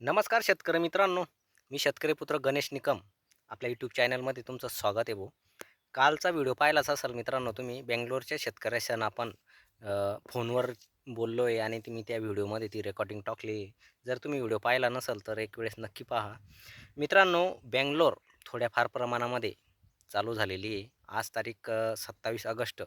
नमस्कार शेतकरी मित्रांनो. मी शेतकरी पुत्र गणेश निकम. आपल्या यूट्यूब चॅनलमध्ये तुमचं स्वागत आहे भाऊ. कालचा व्हिडिओ पाहिलाच असाल मित्रांनो तुम्ही. बेंगलोरच्या शेतकऱ्याशन आपण फोनवर बोललो आहे आणि ती मी त्या व्हिडिओमध्ये ती रेकॉर्डिंग टाकली. जर तुम्ही व्हिडिओ पाहिला नसेल तर एक वेळेस नक्की पहा. मित्रांनो बेंगलोर थोड्याफार प्रमाणामध्ये चालू झालेली आहे. आज तारीख सत्तावीस ऑगस्ट.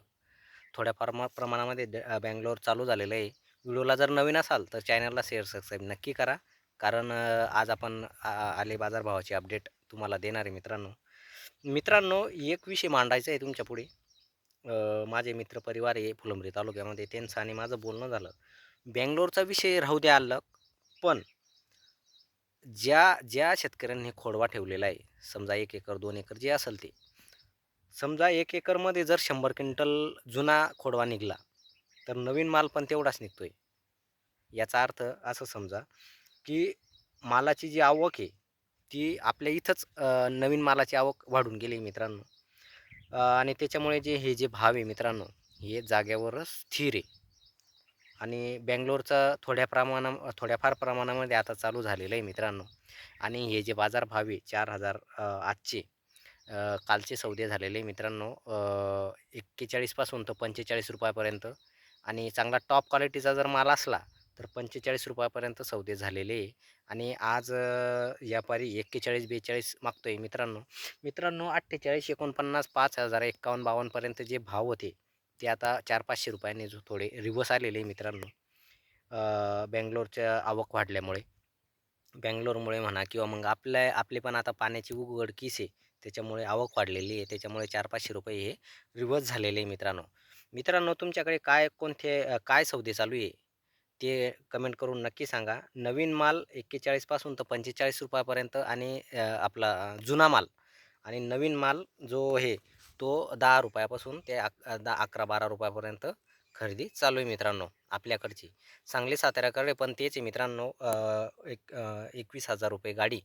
थोड्याफार म प्रमाणामध्ये बेंगलोर चालू झालेलं आहे. व्हिडिओला जर नवीन असाल तर चॅनलला शेअर सबस्क्राईब नक्की करा. कारण आज आपण आ- आले बाजारभावाची अपडेट तुम्हाला देणार आहे मित्रांनो. मित्रांनो एक विषय मांडायचा आहे तुमच्यापुढे. माझे मित्र परिवार आहे फुलंब्री तालुक्यामध्ये. त्यांचं आणि माझं बोलणं झालं बेंगलोरचा विषय राहू द्या आलं पण ज्या ज्या शेतकऱ्यांनी खोडवा ठेवलेला आहे समजा एक एकर दोन एकर जे असेल ते समजा एक एकरमध्ये जर शंभर क्विंटल जुना खोडवा निघाला तर नवीन माल पण तेवढाच निघतो आहे याचा अर्थ असं समजा की मालाची जी आवक आहे ती आपल्या इथंच नवीन मालाची आवक वाढून गेली मित्रांनो. आणि त्याच्यामुळे जे हे जे भाव आहे मित्रांनो हे जाग्यावर स्थिर आहे. आणि बेंगलोरचा थोड्या प्रमाणा थोड्याफार प्रमाणामध्ये आता चालू झालेलं आहे मित्रांनो. आणि हे जे बाजार भाव आहे चार हजार आजचे कालचे सौदे झालेले मित्रांनो. एक्केचाळीसपासून तर पंचेचाळीस रुपयापर्यंत. आणि चांगला टॉप क्वालिटीचा जर माल असला तर पंचेचाळीस रुपयापर्यंत सौदे झालेले आहे. आणि आज व्यापारी एक्केचाळीस बेचाळीस मागतोय मित्रांनो. मित्रांनो अठ्ठेचाळीस एकोणपन्नास पाच हजार एक्कावन्न बावन्नपर्यंत जे भाव होते ते आता चार पाचशे रुपयाने जो थोडे रिवर्स आलेले आहे मित्रांनो. बेंगलोरच्या आवक वाढल्यामुळे. बेंगलोरमुळे म्हणा किंवा मग आपल्या आपले पण आता पाण्याची उघडकीस आहे त्याच्यामुळे आवक वाढलेली आहे. त्याच्यामुळे चार पाचशे रुपये हे रिवर्स झालेले आहे मित्रांनो. मित्रांनो तुमच्याकडे काय कोणते काय सौदे चालू आहे? ते कमेंट करून नक्की सांगा. नवीन माल एक्केचाळीसपासून तर पंचेचाळीस रुपयापर्यंत आणि आपला जुना माल आणि नवीन माल जो आहे तो दहा रुपयापासून ते अक दहा अकरा बारा रुपयापर्यंत खरेदी चालू आहे मित्रांनो आपल्याकडची. सांगली साताऱ्याकडे पण तेच आहे मित्रांनो एक एकवीस हजार रुपये गाडी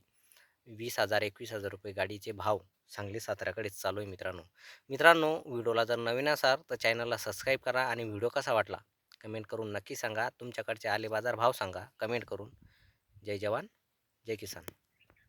वीस हजार एकवीस हजार रुपये गाडीचे भाव सांगली साताऱ्याकडेच चालू आहे मित्रांनो. मित्रांनो व्हिडिओला जर नवीन असाल तर चॅनलला सबस्क्राईब करा आणि व्हिडिओ कसा वाटला कमेंट करून नक्की सांगा. तुमच्याकडचे आले बाजार भाव सांगा. कमेंट करून. जय जवान जय किसान.